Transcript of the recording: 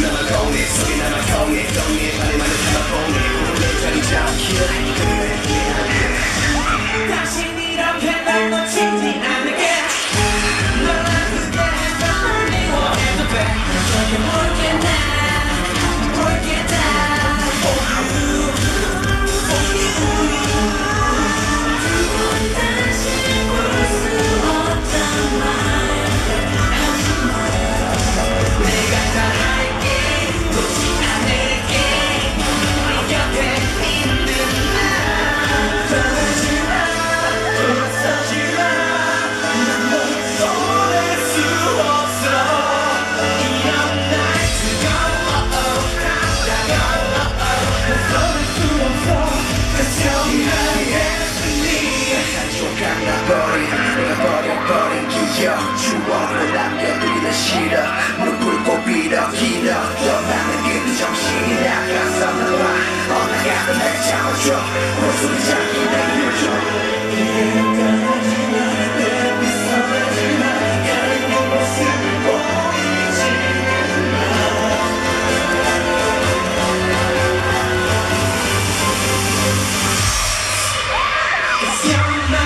남아공이 속이 남아공이 동이 느껴 추억을 남겨두기는 싫어. 무릎 꿇고 빌어 길어 떠나는 길도 정신이 나가서 너와 어나가도 날 잡아줘. 모습을 잡기 내 No!